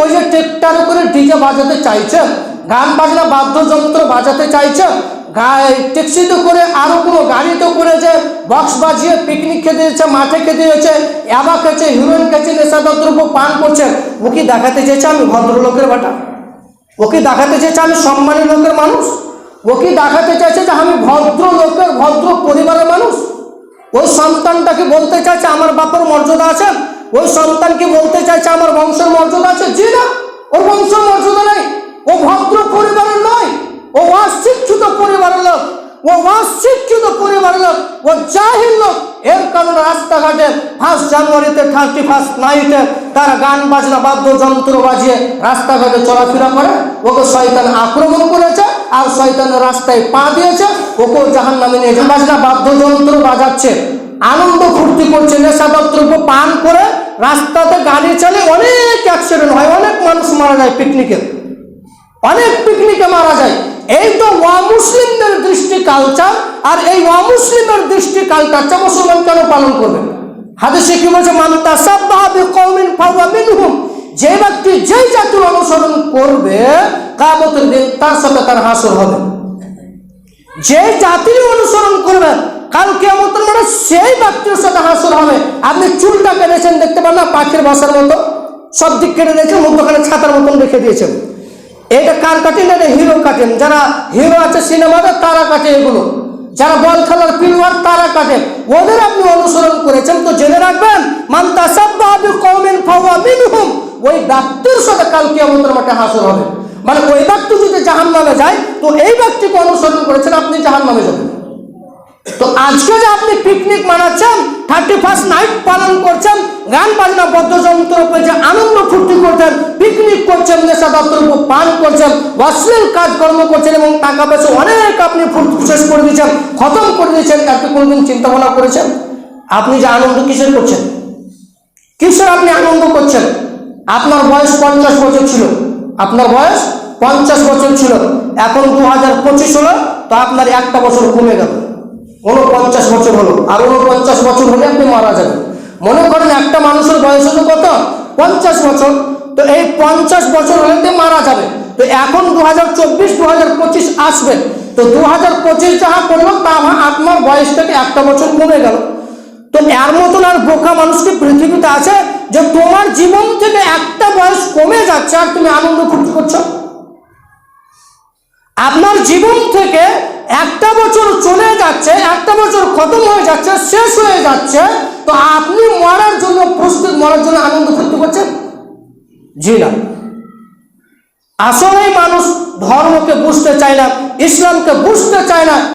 ওই যে করে ডিজে বাজাতে চাইছে। গান বাজনা, বাদ্যযন্ত্র বাজাতে চাইছে। ট্যাক্সিতে করে আরও কোনো গাড়িতে করে যে বক্স বাজিয়ে পিকনিক খেতে যাচ্ছে মাঠে খেতে যাচ্ছে অ্যাবা খেয়েছে, হিরোইন খেয়েছে নেশাদার পান করছে। ও কি দেখাতে চেয়েছে আমি ভদ্রলোকের বাটা? ও কি দেখাতে চেয়েছে আমি সম্মানী লোকের মানুষ? ও কি দেখাতে চাইছে যে আমি ভদ্র লোকের ভদ্র পরিবারের মানুষ? ওই সন্তানটাকে বলতে চাইছে আমার বাপের মর্যাদা আছে? ওই সন্তানকে বলতে চাইছে আমার বংশের মর্যাদা আছে জি না ওর বংশের মর্যাদা নেই, ও ভদ্র পরিবারের নয়, ও অশিক্ষিত পরিবারের লোক, ও অশিক্ষিত পরিবারের লোক, ও জাহিল লোক। এর কারণে রাস্তাঘাটে ফার্স্ট জানুয়ারিতে থার্টি ফার্স্ট নাইটে তারা গান বাজনা, বাদ্যযন্ত্র বাজিয়ে রাস্তাঘাটে চলাফেরা করে। ওকে শয়তান আক্রমণ করেছে আর শয়তানের রাস্তায় পা দিয়েছে। ওকে জাহান নামে নিয়ে যাবে। বাজনা, বাদ্যযন্ত্র বাজাচ্ছে। আনন্দ ফুর্তি করছে নেশাদার দ্রব্য পান করে রাস্তাতে গাড়ি চলে অনেক অ্যাক্সিডেন্ট হয়, অনেক মানুষ মারা যায় পিকনিকে অনেক পিকনিকে মারা যায়। এই তো অমুসলিমদের দৃষ্টি কালচার আর এই অমুসলিমের দৃষ্টি কালচারটা মুসলমান কেন পালন করবে? হাদিসে কি বলছে, মান তাসাব্বাহা বিকওমিন ফাহুয়া মিনহুম যে ব্যক্তি যেই জাতির অনুসরণ করবে, কিয়ামতের দিন তার সাথে তার হাসর হবে। যে জাতির অনুসরণ করবেন কাল কেমতের মানে সেই ব্যক্তির সাথে হাসর হবে। আপনি চুলটা কেটেছেন দেখতে পান না, পাখির বাসার মতো। সব দিক কেটে দিয়েছেন মধ্যখানে ছাতার মতন রেখে দিয়েছেন। এটা কার কাটেন এটা হিরো কাটেন যারা হিরো আছে সিনেমাতে, তারা কাটে এগুলো। যারা বল খেলার প্লেয়ার তারা কাটে। ওদের আপনি অনুসরণ করেছেন, তো জেনে রাখবেন, মান ওই ব্যক্তির সাথে কাল কিয়ামতের মাঠে হাসর হবে। মানে ওই ব্যক্তি যদি জাহান্নামে যায়, তো এই ব্যক্তিকে অনুসরণ করেছেন, আপনি জাহান্নামে যাবেন। তো আজকে যে আপনি পিকনিক মানাচ্ছেন থার্টি ফার্স্ট নাইট পালন করছেন, গান বাজনা, বদ্ধযন্ত্র যে আনন্দ ফুর্তি করছেন পিকনিক করছেন, নেশা দ্রব্য পান করছেন, অশ্লীল কাজকর্ম করছেন এবং টাকা পয়সা অনেক আপনি শেষ করে দিয়েছেন খতম করে দিয়েছেন আপনি কোনোদিন চিন্তা ভাবনা করেছেন? আপনি যে আনন্দ কিসের করছেন? কিসের আপনি আনন্দ করছেন? আপনার বয়স পঞ্চাশ বছর ছিল। আপনার বয়স পঞ্চাশ বছর ছিল। এখন দু হাজার পঁচিশ হলো, তো আপনার একটা বছর কমে গেল। উনপঞ্চাশ বছর হলো। আর উনপঞ্চাশ বছর হলে আপনি মারা যাবেন। মনে করেন একটা মানুষের বয়স হলো কত? পঞ্চাশ বছর। তো এই পঞ্চাশ বছর হলে মারা যাবে তো এখন দু হাজার চব্বিশ দু হাজার পঁচিশ আসবে। তো দু হাজার পঁচিশ যাহা করল তা আপনার বয়স থেকে একটা বছর কমে গেল। তো এর মতন আর বোকা মানুষ কি পৃথিবীতে আছে যে তোমার জীবন থেকে একটা বয়স কমে যাচ্ছে আর তুমি আনন্দ ফুর্তি করছ? আপনার জীবন থেকে একটা বছর চলে যাচ্ছে, একটা বছর খতম হয়ে যাচ্ছে, শেষ হয়ে যাচ্ছে, তো আপনি মরার জন্য প্রস্তুত, মরার জন্য আনন্দ ফুর্তি করছেন? জি না। আসলেই মানুষ ধর্মকে বুঝতে চায় না, ইসলামকে বুঝতে চায় না।